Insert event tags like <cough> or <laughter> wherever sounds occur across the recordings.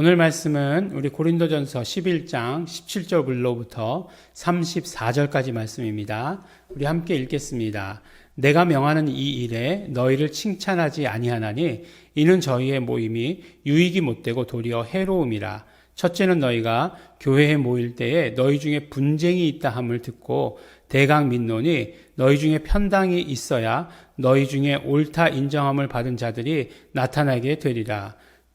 오늘 말씀은 우리 고린도전서 11장 17절로부터 34절까지 말씀입니다. 우리 함께 읽겠습니다. 내가 명하는 이 일에 너희를 칭찬하지 아니하나니 이는 저희의 모임이 유익이 못되고 도리어 해로움이라. 첫째는 너희가 교회에 모일 때에 너희 중에 분쟁이 있다 함을 듣고 대강 민노니 너희 중에 편당이 있어야 너희 중에 옳다 인정함을 받은 자들이 나타나게 되리라.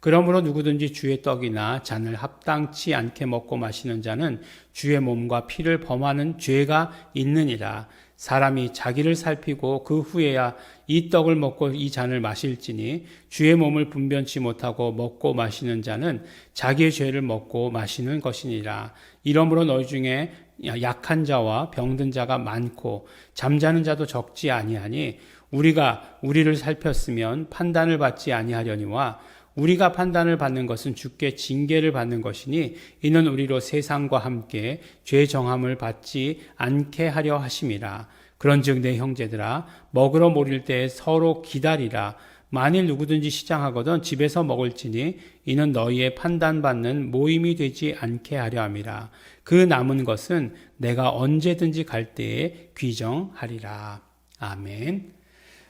그러므로 누구든지 주의 떡이나 잔을 합당치 않게 먹고 마시는 자는 주의 몸과 피를 범하는 죄가 있느니라. 사람이 자기를 살피고 그 후에야 이 떡을 먹고 이 잔을 마실지니 주의 몸을 분변치 못하고 먹고 마시는 자는 자기의 죄를 먹고 마시는 것이니라. 이러므로 너희 중에 약한 자와 병든 자가 많고 잠자는 자도 적지 아니하니 우리가 우리를 살폈으면 판단을 받지 아니하려니와 우리가 판단을 받는 것은 주께 징계를 받는 것이니 이는 우리로 세상과 함께 죄 정함을 받지 않게 하려 하심이라. 그런즉 내 형제들아 먹으러 모릴 때 서로 기다리라. 만일 누구든지 시장하거든 집에서 먹을지니 이는 너희의 판단받는 모임이 되지 않게 하려 함이라. 그 남은 것은 내가 언제든지 갈 때에 귀정하리라. 아멘.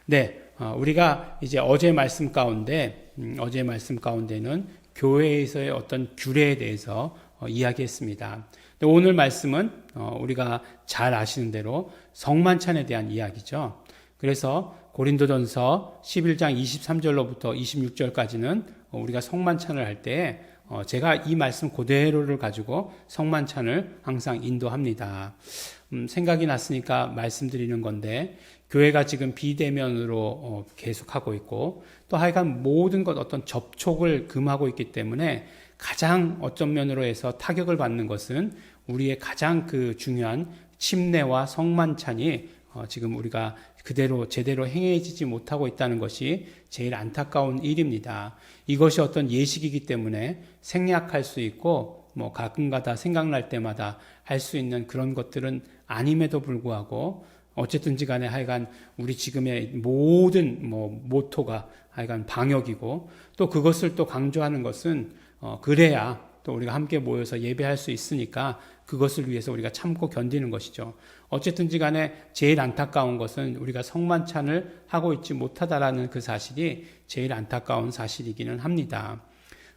네, 어, 우리가 이제 어제 말씀 가운데 음, 어제 말씀 가운데는 교회에서의 어떤 규례에 대해서 어, 이야기했습니다. 오늘 말씀은 어, 우리가 잘 아시는 대로 성만찬에 대한 이야기죠. 그래서 고린도전서 11장 23절로부터 26절까지는 우리가 성만찬을 할 때 제가 이 말씀 그대로를 가지고 성만찬을 항상 인도합니다. 음, 생각이 났으니까 말씀드리는 건데 교회가 지금 비대면으로 어, 계속하고 있고 또 하여간 모든 것 어떤 접촉을 금하고 있기 때문에 가장 어떤 면으로 해서 타격을 받는 것은 우리의 가장 그 중요한 침례와 성만찬이 어, 지금 우리가 그대로 제대로 행해지지 못하고 있다는 것이 제일 안타까운 일입니다. 이것이 어떤 예식이기 때문에 생략할 수 있고 뭐 가끔가다 생각날 때마다 할 수 있는 그런 것들은 아님에도 불구하고 어쨌든지 간에 하여간 우리 지금의 모든 뭐 모토가 하여간 방역이고 또 그것을 또 강조하는 것은 어 그래야 또 우리가 함께 모여서 예배할 수 있으니까 그것을 위해서 우리가 참고 견디는 것이죠. 어쨌든지 간에 제일 안타까운 것은 우리가 성만찬을 하고 있지 못하다라는 그 사실이 제일 안타까운 사실이기는 합니다.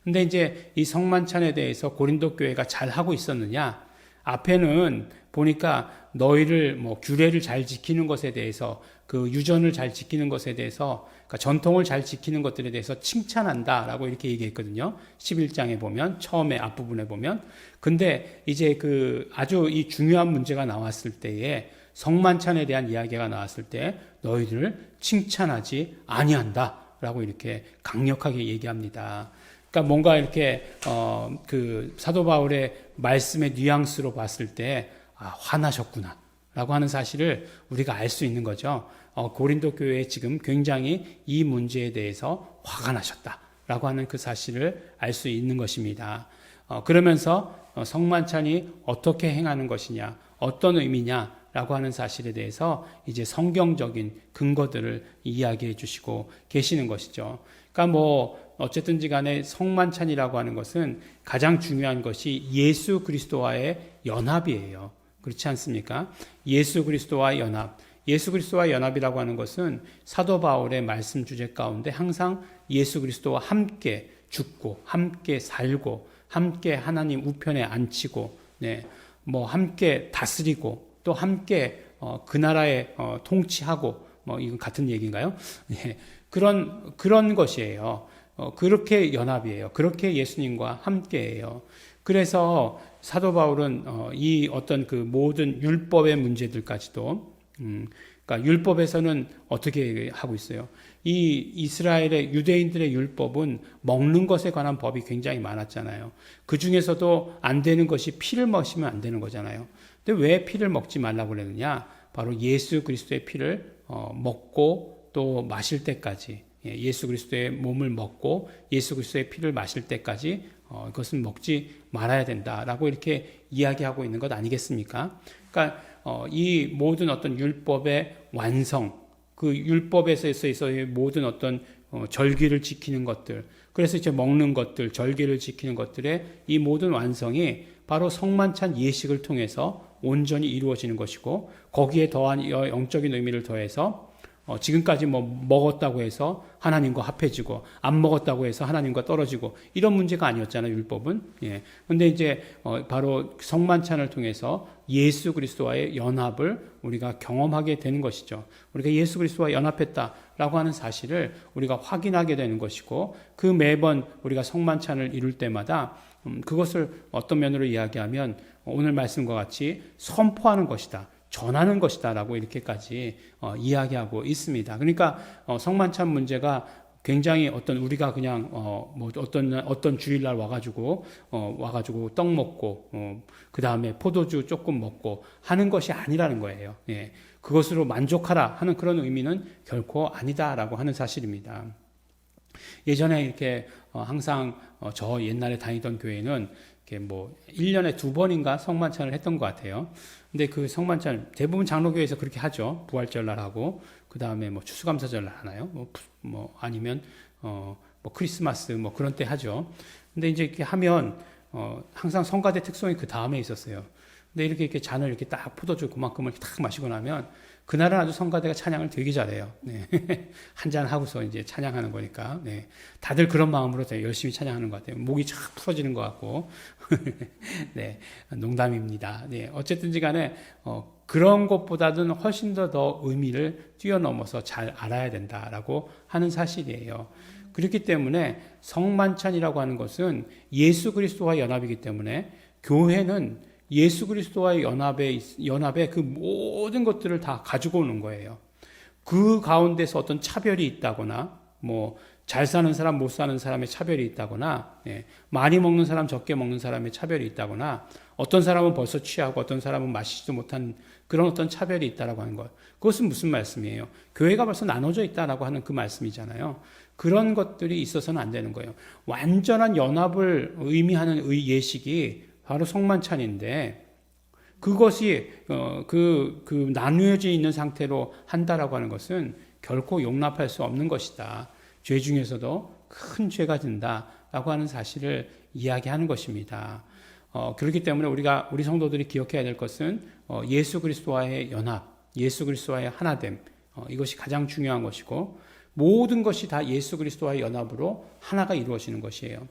근데 이제 이 성만찬에 대해서 고린도 교회가 잘 하고 있었느냐? 앞에는 보니까 너희를 뭐 규례를 잘 지키는 것에 대해서 그 유전을 잘 지키는 것에 대해서 그러니까 전통을 잘 지키는 것들에 대해서 칭찬한다라고 이렇게 얘기했거든요. 11장에 보면 처음에 앞부분에 보면 근데 이제 그 아주 이 중요한 문제가 나왔을 때에 성만찬에 대한 이야기가 나왔을 때 너희들을 칭찬하지 아니한다라고 이렇게 강력하게 얘기합니다. 그러니까 뭔가 이렇게 어 그 사도 바울의 말씀의 뉘앙스로 봤을 때 아, 화나셨구나라고 하는 사실을 우리가 알 수 있는 거죠. 어, 고린도 교회에 지금 굉장히 이 문제에 대해서 화가 나셨다라고 하는 그 사실을 알 수 있는 것입니다. 어, 그러면서 어, 성만찬이 어떻게 행하는 것이냐, 어떤 의미냐라고 하는 사실에 대해서 이제 성경적인 근거들을 이야기해 주시고 계시는 것이죠. 그러니까 뭐 어쨌든지 간에 성만찬이라고 하는 것은 가장 중요한 것이 예수 그리스도와의 연합이에요. 그렇지 않습니까? 예수 그리스도와 연합. 예수 그리스도와 연합이라고 하는 것은 사도 바울의 말씀 주제 가운데 항상 예수 그리스도와 함께 죽고 함께 살고 함께 하나님 우편에 앉히고 네. 뭐 함께 다스리고 또 함께 어, 그 나라에 어, 통치하고 뭐 이건 같은 얘기인가요? <laughs> 예, 그런 그런 것이에요. 어, 그렇게 연합이에요. 그렇게 예수님과 함께해요. 그래서 사도 바울은 어, 이 어떤 그 모든 율법의 문제들까지도 음, 그러니까 율법에서는 어떻게 하고 있어요? 이 이스라엘의 유대인들의 율법은 먹는 것에 관한 법이 굉장히 많았잖아요. 그 중에서도 안 되는 것이 피를 마시면 안 되는 거잖아요. 근데 왜 피를 먹지 말라고 그러느냐? 바로 예수 그리스도의 피를 어, 먹고 또 마실 때까지 예, 예수 그리스도의 몸을 먹고 예수 그리스도의 피를 마실 때까지 어, 이것은 먹지 말아야 된다라고 이렇게 이야기하고 있는 것 아니겠습니까? 그러니까 어, 이 모든 어떤 율법의 완성, 그 율법에서 있어서의 모든 어떤 어, 절기를 지키는 것들, 그래서 이제 먹는 것들, 절기를 지키는 것들의 이 모든 완성이 바로 성만찬 예식을 통해서 온전히 이루어지는 것이고 거기에 더한 영적인 의미를 더해서 어, 지금까지 뭐 먹었다고 해서 하나님과 합해지고 안 먹었다고 해서 하나님과 떨어지고 이런 문제가 아니었잖아요 율법은. 예. 근데 이제 어, 바로 성만찬을 통해서 예수 그리스도와의 연합을 우리가 경험하게 되는 것이죠. 우리가 예수 그리스도와 연합했다라고 하는 사실을 우리가 확인하게 되는 것이고 그 매번 우리가 성만찬을 이룰 때마다 음, 그것을 어떤 면으로 이야기하면 오늘 말씀과 같이 선포하는 것이다. 전하는 것이다라고 이렇게까지 어, 이야기하고 있습니다. 그러니까 어, 성만찬 문제가 굉장히 어떤 우리가 그냥 어 뭐 어떤 어떤 주일날 와가지고 어 와가지고 떡 먹고 어그 다음에 포도주 조금 먹고 하는 것이 아니라는 거예요. 예, 그것으로 만족하라 하는 그런 의미는 결코 아니다라고 하는 사실입니다. 예전에 이렇게 어 항상 어 저 옛날에 다니던 교회는 이렇게 뭐 1년에 두 번인가 성만찬을 했던 것 같아요. 근데 그 성만찬 대부분 장로교에서 그렇게 하죠. 부활절날 하고 그 다음에 뭐 추수감사절날 하나요? 뭐, 뭐 아니면 어 뭐 크리스마스 뭐 그런 때 하죠. 근데 이제 이렇게 하면 어 항상 성가대 특성이 그 다음에 있었어요. 근데 이렇게 이렇게 잔을 이렇게 딱 포도주 그만큼을 딱 마시고 나면 그날은 아주 성가대가 찬양을 되게 잘해요. 네. <laughs> 한잔 하고서 이제 찬양하는 거니까. 네. 다들 그런 마음으로 열심히 찬양하는 것 같아요. 목이 착 풀어지는 것 같고. <laughs> 네. 농담입니다. 네. 어쨌든지 간에, 어, 그런 것보다는 훨씬 더 더 의미를 뛰어넘어서 잘 알아야 된다라고 하는 사실이에요. 그렇기 때문에 성만찬이라고 하는 것은 예수 그리스도와 연합이기 때문에 교회는 예수 그리스도와의 연합에 연합에 그 모든 것들을 다 가지고 오는 거예요. 그 가운데서 어떤 차별이 있다거나 뭐 잘 사는 사람 못 사는 사람의 차별이 있다거나 예, 많이 먹는 사람 적게 먹는 사람의 차별이 있다거나 어떤 사람은 벌써 취하고 어떤 사람은 마시지도 못한 그런 어떤 차별이 있다라고 하는 것. 그것은 무슨 말씀이에요? 교회가 벌써 나눠져 있다라고 하는 그 말씀이잖아요. 그런 것들이 있어서는 안 되는 거예요. 완전한 연합을 의미하는 예식이 바로 성만찬인데 그것이 어, 그, 그 나누어져 있는 상태로 한다라고 하는 것은 결코 용납할 수 없는 것이다. 죄 중에서도 큰 죄가 된다라고 하는 사실을 이야기하는 것입니다. 어, 그렇기 때문에 우리가 우리 성도들이 기억해야 될 것은 어, 예수 그리스도와의 연합, 예수 그리스도와의 하나됨 어, 이것이 가장 중요한 것이고 모든 것이 다 예수 그리스도와의 연합으로 하나가 이루어지는 것이에요.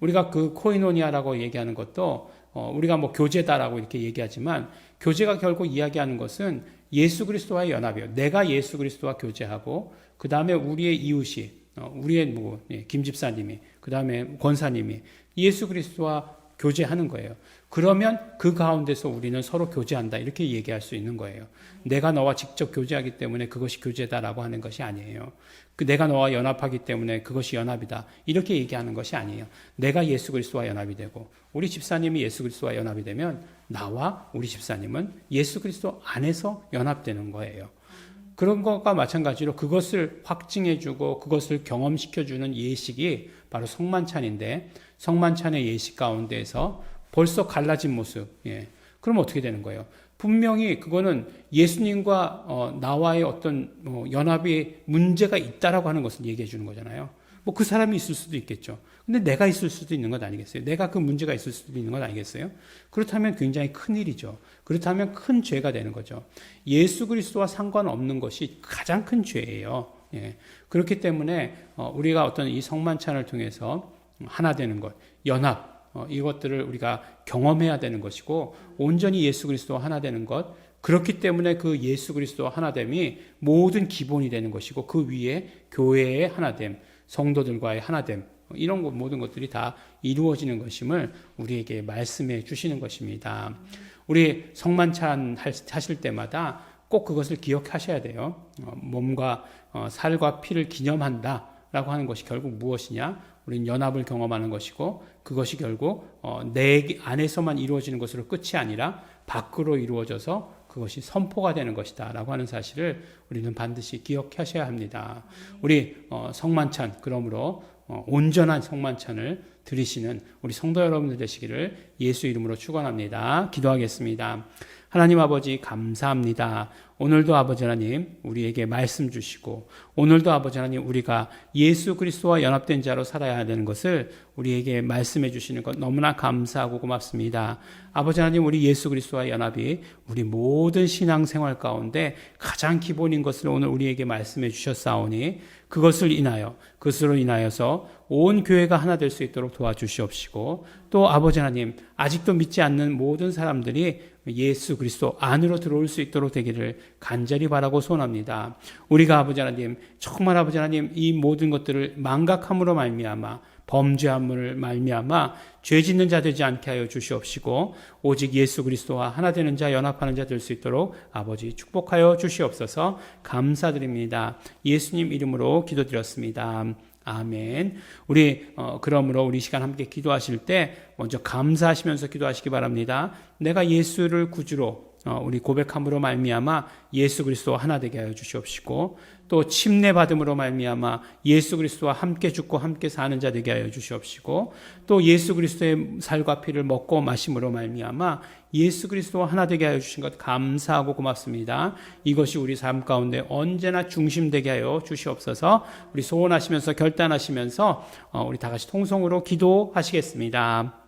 우리가 그 코이노니아라고 얘기하는 것도 어, 우리가 뭐 교제다라고 이렇게 얘기하지만 교제가 결국 이야기하는 것은 예수 그리스도와의 연합이에요. 내가 예수 그리스도와 교제하고 그 다음에 우리의 이웃이 어, 우리의 뭐 예, 김 집사님이 그 다음에 권사님이 예수 그리스도와 교제하는 거예요. 그러면 그 가운데서 우리는 서로 교제한다. 이렇게 얘기할 수 있는 거예요. 내가 너와 직접 교제하기 때문에 그것이 교제다라고 하는 것이 아니에요. 그 내가 너와 연합하기 때문에 그것이 연합이다. 이렇게 얘기하는 것이 아니에요. 내가 예수 그리스도와 연합이 되고 우리 집사님이 예수 그리스도와 연합이 되면 나와 우리 집사님은 예수 그리스도 안에서 연합되는 거예요. 그런 것과 마찬가지로 그것을 확증해주고 그것을 경험시켜주는 예식이 바로 성만찬인데 성만찬의 예식 가운데에서 벌써 갈라진 모습. 예. 그럼 어떻게 되는 거예요? 분명히 그거는 예수님과 어, 나와의 어떤 어, 연합이 문제가 있다라고 하는 것을 얘기해 주는 거잖아요. 뭐 그 사람이 있을 수도 있겠죠. 근데 내가 있을 수도 있는 것 아니겠어요? 내가 그 문제가 있을 수도 있는 것 아니겠어요? 그렇다면 굉장히 큰 일이죠. 그렇다면 큰 죄가 되는 거죠. 예수 그리스도와 상관없는 것이 가장 큰 죄예요. 예. 그렇기 때문에 어, 우리가 어떤 이 성만찬을 통해서 하나 되는 것, 연합, 어, 이것들을 우리가 경험해야 되는 것이고 온전히 예수 그리스도 하나 되는 것 그렇기 때문에 그 예수 그리스도 하나됨이 모든 기본이 되는 것이고 그 위에 교회의 하나됨, 성도들과의 하나됨 이런 것 모든 것들이 다 이루어지는 것임을 우리에게 말씀해 주시는 것입니다. 우리 성만찬 하실 때마다 꼭 그것을 기억하셔야 돼요. 어, 몸과 어, 살과 피를 기념한다 라고 하는 것이 결국 무엇이냐? 우리는 연합을 경험하는 것이고 그것이 결국 어, 내 안에서만 이루어지는 것으로 끝이 아니라 밖으로 이루어져서 그것이 선포가 되는 것이다 라고 하는 사실을 우리는 반드시 기억하셔야 합니다. 우리 어, 성만찬 그러므로 어, 온전한 성만찬을 드리시는 우리 성도 여러분들 되시기를 예수 이름으로 축원합니다. 기도하겠습니다. 하나님 아버지 감사합니다. 오늘도 아버지 하나님 우리에게 말씀 주시고 오늘도 아버지 하나님 우리가 예수 그리스도와 연합된 자로 살아야 되는 것을 우리에게 말씀해 주시는 것 너무나 감사하고 고맙습니다. 아버지 하나님 우리 예수 그리스도와 연합이 우리 모든 신앙생활 가운데 가장 기본인 것을 오늘 우리에게 말씀해 주셨사오니 그것을 인하여 그것으로 인하여서 온 교회가 하나 될 수 있도록 도와주시옵시고 또 아버지 하나님 아직도 믿지 않는 모든 사람들이 예수 그리스도 안으로 들어올 수 있도록 되기를 간절히 바라고 소원합니다. 우리가 아버지 하나님 정말 아버지 하나님 이 모든 것들을 망각함으로 말미암아 범죄함을 말미암아 죄 짓는 자 되지 않게 하여 주시옵시고 오직 예수 그리스도와 하나 되는 자 연합하는 자 될 수 있도록 아버지 축복하여 주시옵소서 감사드립니다. 예수님 이름으로 기도드렸습니다. 아멘. 우리 어, 그러므로 우리 시간 함께 기도하실 때 먼저 감사하시면서 기도하시기 바랍니다. 내가 예수를 구주로 어, 우리 고백함으로 말미암아 예수 그리스도와 하나 되게 하여 주시옵시고 또 침례 받음으로 말미암아 예수 그리스도와 함께 죽고 함께 사는 자 되게 하여 주시옵시고 또 예수 그리스도의 살과 피를 먹고 마심으로 말미암아 예수 그리스도와 하나 되게 하여 주신 것 감사하고 고맙습니다. 이것이 우리 삶 가운데 언제나 중심되게 하여 주시옵소서. 우리 소원하시면서 결단하시면서 어, 우리 다 같이 통성으로 기도하시겠습니다.